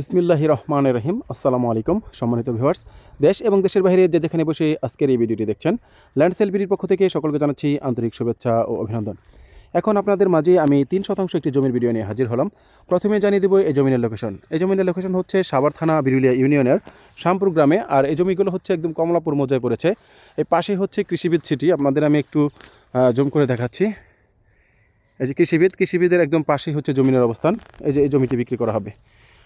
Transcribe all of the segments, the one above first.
বিসমিল্লাহ রহমান রহিম। আসসালামু আলাইকুম, সম্মানিত ভিউয়ার্স দেশ এবং দেশের বাইরে যে যেখানে বসে আজকের এই ভিডিওটি দেখছেন ল্যান্ড সেল বিডির পক্ষ থেকে সকলকে জানাচ্ছি আন্তরিক শুভেচ্ছা ও অভিনন্দন। এখন আপনাদের মাঝে আমি তিন শতাংশ একটি জমির ভিডিও নিয়ে হাজির হলাম। প্রথমে জানিয়ে দেবো এই জমিনের লোকেশন এই জমিনের লোকেশন হচ্ছে সাভার থানা বিরুলিয়া ইউনিয়নের শামপুর গ্রামে, আর এই জমিগুলো হচ্ছে একদম কমলাপুর মজায় পড়েছে। এই পাশে হচ্ছে কৃষিবিদ সিটি আপনাদের আমি একটু জুম করে দেখাচ্ছি। এই যে কৃষিবিদ, কৃষিবিদের একদম পাশেই হচ্ছে জমিনের অবস্থান। এই যে এই জমিটি বিক্রি করা হবে।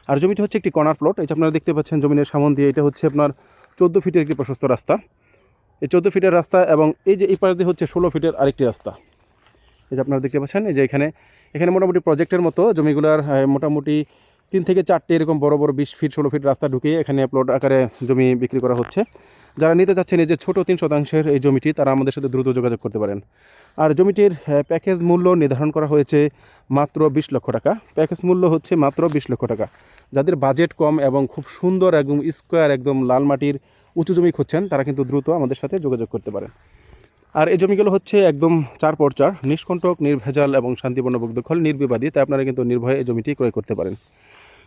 আর জমিটি হচ্ছে একটি কর্নার প্লট এই যে আপনারা দেখতে পাচ্ছেন জমিনের সামন দিয়ে, এটা হচ্ছে আপনার চোদ্দ ফিটের একটি প্রশস্ত রাস্তা। এই চোদ্দ ফিটের রাস্তা এবং এই যে এই পাশ দিয়ে হচ্ছে ষোলো ফিটের আরেকটি রাস্তা। এই যে আপনারা দেখতে পাচ্ছেন, এই যে এখানে এখানে মোটামুটি প্রজেক্টের মতো, জমিগুলার মোটামুটি তিন থেকে চারটে এরকম বড় বড় বিশ ফিট, ষোলো ফিট রাস্তা ঢুকিয়ে এখানে প্লট আকারে জমি বিক্রি করা হচ্ছে। যারা নিতে চাচ্ছেন এই যে ছোটো তিন শতাংশের এই জমিটি, তারা আমাদের সাথে দ্রুত যোগাযোগ করতে পারেন। আর জমিটির প্যাকেজ মূল্য নির্ধারণ করা হয়েছে মাত্র বিশ লক্ষ টাকা। প্যাকেজ মূল্য হচ্ছে মাত্র বিশ লক্ষ টাকা। যাদের বাজেট কম এবং খুব সুন্দর একদম স্কোয়ার একদম লাল মাটির উঁচু জমি খুঁজছেন, তারা কিন্তু দ্রুত আমাদের সাথে যোগাযোগ করতে পারেন। আর এই জমিগুলো হচ্ছে একদম চার পর চার নিষ্কণ্টক, নির্ভেজাল এবং শান্তিপূর্ণ দখল নির্বিবাদী। তাই আপনারা কিন্তু নির্ভয়ে এই জমিটি ক্রয় করতে পারেন।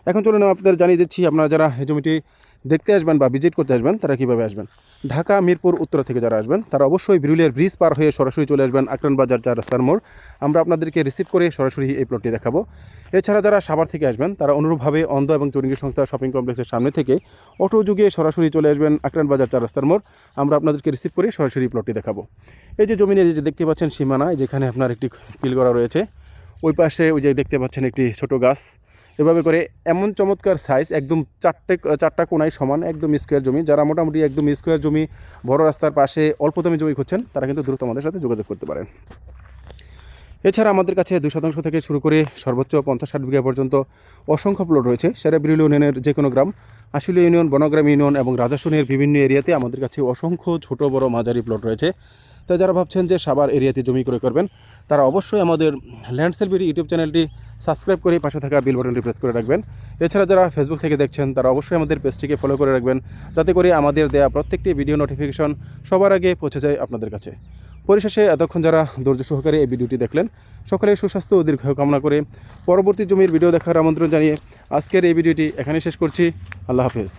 এখন চলুন আপনাদের জানিয়ে দিচ্ছি, আপনারা যারা এই জমিটি দেখতে আসবেন বা ভিজিট করতে আসবেন, তারা কীভাবে আসবেন? ঢাকা, মিরপুর, উত্তর থেকে যারা আসবেন, তারা অবশ্যই বিরুলিয়ার ব্রিজ পার হয়ে সরাসরি চলে আসবেন আকরান বাজার চার রাস্তার মোড়। আমরা আপনাদেরকে রিসিভ করে সরাসরি এই প্লটটি দেখাবো। এছাড়া যারা সাভার থেকে আসবেন, তারা অনুরূপভাবে অন্ধ এবং চৌরিঙ্গি সংস্থা শপিং কমপ্লেক্সের সামনে থেকে অটো যুগে সরাসরি চলে আসবেন আকরান বাজার চার রাস্তার মোড়। আমরা আপনাদেরকে রিসিভ করে সরাসরি প্লটটি দেখাবো। এই যে জমিনে যে দেখতে পাচ্ছেন সীমানা যেখানে আপনার একটি পিল করা রয়েছে, ওই পাশে ওই যে দেখতে পাচ্ছেন একটি ছোট গাছ। এভাবে করে এমন চমৎকার সাইজ একদম চারটে, চারটা কোনায় সমান একদম স্কোয়ার জমি। যারা মোটামুটি একদম স্কোয়ার জমি, বড় রাস্তার পাশে অল্প দামে জমি খুঁজছেন, তারা কিন্তু দ্রুত আমাদের সাথে যোগাযোগ করতে পারেন। এছাড়া আমাদের কাছে দুই শতাংশ থেকে শুরু করে সর্বোচ্চ পঞ্চাশ ষাট বিঘা পর্যন্ত অসংখ্য প্লট রয়েছে। সেরা বিরুল ইউনিয়নের যে কোনো গ্রাম আশুলিয়া ইউনিয়ন, বনগ্রাম ইউনিয়ন এবং রাজাসনের বিভিন্ন এরিয়াতে আমাদের কাছে অসংখ্য ছোট বড় মাঝারি প্লট রয়েছে। তাই যারা ভাবছেন যে সাবার এরিয়াতে জমি ক্রয় করবেন, তারা অবশ্যই আমাদের ল্যান্ড সেলবির ইউটিউব চ্যানেলটি সাবস্ক্রাইব করে পাশে থাকা বিল বাটনটি প্রেস করে রাখবেন। এছাড়া যারা ফেসবুক থেকে দেখছেন, তারা অবশ্যই আমাদের পেজটিকে ফলো করে রাখবেন, যাতে করে আমাদের দেয়া প্রত্যেকটি ভিডিও নোটিফিকেশন সবার আগে পৌঁছে যায় আপনাদের কাছে। পরিশেষে এতক্ষণ যারা ধৈর্য সহকারে এই ভিডিওটি দেখলেন, সকলে সুস্বাস্থ্য ও দীর্ঘ কামনা করে পরবর্তী জমির ভিডিও দেখার আমন্ত্রণ জানিয়ে আজকের এই ভিডিওটি এখানে শেষ করছি। আল্লাহ হাফিজ।